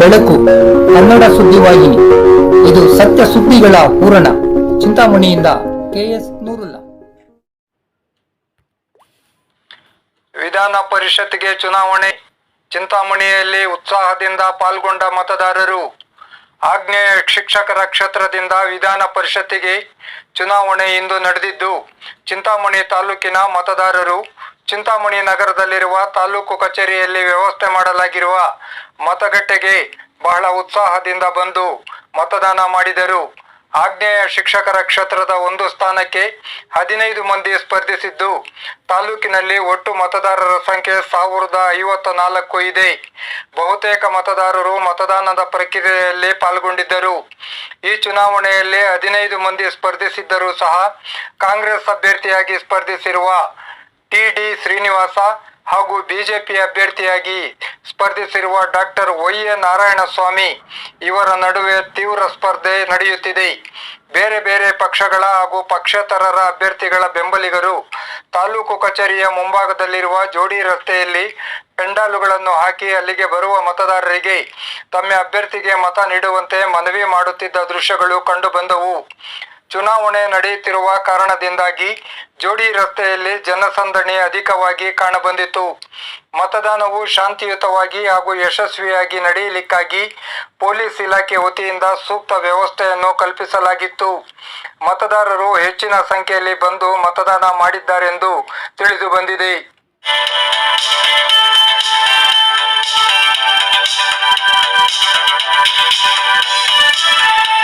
ಬೆಳಕು ಕನ್ನಡ ಸುದ್ದಿವಾಹಿನಿ ಇದು ಸತ್ಯ ಸುದ್ದಿಗಳ ಪೂರಣ ಚಿಂತಾಮಣಿಯಿಂದ ಕೆಎಸ್ ನೂರುಲ್ಲ. ವಿಧಾನ ಪರಿಷತ್ಗೆ ಚುನಾವಣೆ. ಚಿಂತಾಮಣಿಯಲ್ಲಿ ಉತ್ಸಾಹದಿಂದ ಪಾಲ್ಗೊಂಡ ಮತದಾರರು. ಆಗ್ನೇಯ ಶಿಕ್ಷಕರ ಕ್ಷೇತ್ರದಿಂದ ವಿಧಾನ ಪರಿಷತ್ತಿಗೆ ಚುನಾವಣೆ ಇಂದು ನಡೆದಿದ್ದು, ಚಿಂತಾಮಣಿ ತಾಲೂಕಿನ ಮತದಾರರು ಚಿಂತಾಮಣಿ ನಗರದಲ್ಲಿರುವ ತಾಲೂಕು ಕಚೇರಿಯಲ್ಲಿ ವ್ಯವಸ್ಥೆ ಮಾಡಲಾಗಿರುವ ಮತಗಟ್ಟೆಗೆ ಬಹಳ ಉತ್ಸಾಹದಿಂದ ಬಂದು ಮತದಾನ ಮಾಡಿದರು. ಆಗ್ನೇಯ ಶಿಕ್ಷಕರ ಕ್ಷೇತ್ರದ ಒಂದು ಸ್ಥಾನಕ್ಕೆ ಹದಿನೈದು ಮಂದಿ ಸ್ಪರ್ಧಿಸಿದ್ದು, ತಾಲೂಕಿನಲ್ಲಿ ಒಟ್ಟು ಮತದಾರರ ಸಂಖ್ಯೆ ಸಾವಿರದ ಐವತ್ತ ನಾಲ್ಕು ಇದೆ. ಬಹುತೇಕ ಮತದಾರರು ಮತದಾನದ ಪ್ರಕ್ರಿಯೆಯಲ್ಲಿ ಪಾಲ್ಗೊಂಡಿದ್ದರು. ಈ ಚುನಾವಣೆಯಲ್ಲಿ ಹದಿನೈದು ಮಂದಿ ಸ್ಪರ್ಧಿಸಿದ್ದರೂ ಸಹ ಕಾಂಗ್ರೆಸ್ ಅಭ್ಯರ್ಥಿಯಾಗಿ ಸ್ಪರ್ಧಿಸಿರುವ ಟಿ ಡಿ ಶ್ರೀನಿವಾಸ ಹಾಗೂ ಬಿಜೆಪಿ ಅಭ್ಯರ್ಥಿಯಾಗಿ ಸ್ಪರ್ಧಿಸಿರುವ ಡಾಕ್ಟರ್ ವೈ ಎ ನಾರಾಯಣಸ್ವಾಮಿ ಇವರ ನಡುವೆ ತೀವ್ರ ಸ್ಪರ್ಧೆ ನಡೆಯುತ್ತಿದೆ. ಬೇರೆ ಬೇರೆ ಪಕ್ಷಗಳ ಹಾಗೂ ಪಕ್ಷೇತರರ ಅಭ್ಯರ್ಥಿಗಳ ಬೆಂಬಲಿಗರು ತಾಲೂಕು ಕಚೇರಿಯ ಮುಂಭಾಗದಲ್ಲಿರುವ ಜೋಡಿ ರಸ್ತೆಯಲ್ಲಿ ಪೆಂಡಾಲುಗಳನ್ನು ಹಾಕಿ ಅಲ್ಲಿಗೆ ಬರುವ ಮತದಾರರಿಗೆ ತಮ್ಮ ಅಭ್ಯರ್ಥಿಗೆ ಮತ ನೀಡುವಂತೆ ಮನವಿ ಮಾಡುತ್ತಿದ್ದ ದೃಶ್ಯಗಳು ಕಂಡುಬಂದವು ಚುನಾವಣೆ ನಡೆಯುತ್ತಿರುವ ಕಾರಣದಿಂದಾಗಿ ಜೋಡಿ ರಸ್ತೆಯಲ್ಲಿ ಜನಸಂದಣಿ ಅಧಿಕವಾಗಿ ಕಾಣಬಂದಿತು ಮತದಾನವು ಶಾಂತಿಯುತವಾಗಿ ಹಾಗೂ ಯಶಸ್ವಿಯಾಗಿ ನಡೆಯಲಿಕ್ಕಾಗಿ ಪೊಲೀಸ್ ಇಲಾಖೆ ವತಿಯಿಂದ ಸೂಕ್ತ ವ್ಯವಸ್ಥೆಯನ್ನು ಕಲ್ಪಿಸಲಾಗಿತ್ತು ಮತದಾರರು ಹೆಚ್ಚಿನ ಸಂಖ್ಯೆಯಲ್ಲಿ ಬಂದು ಮತದಾನ ಮಾಡಿದ್ದಾರೆಂದು ತಿಳಿದು ಬಂದಿದೆ Thank you.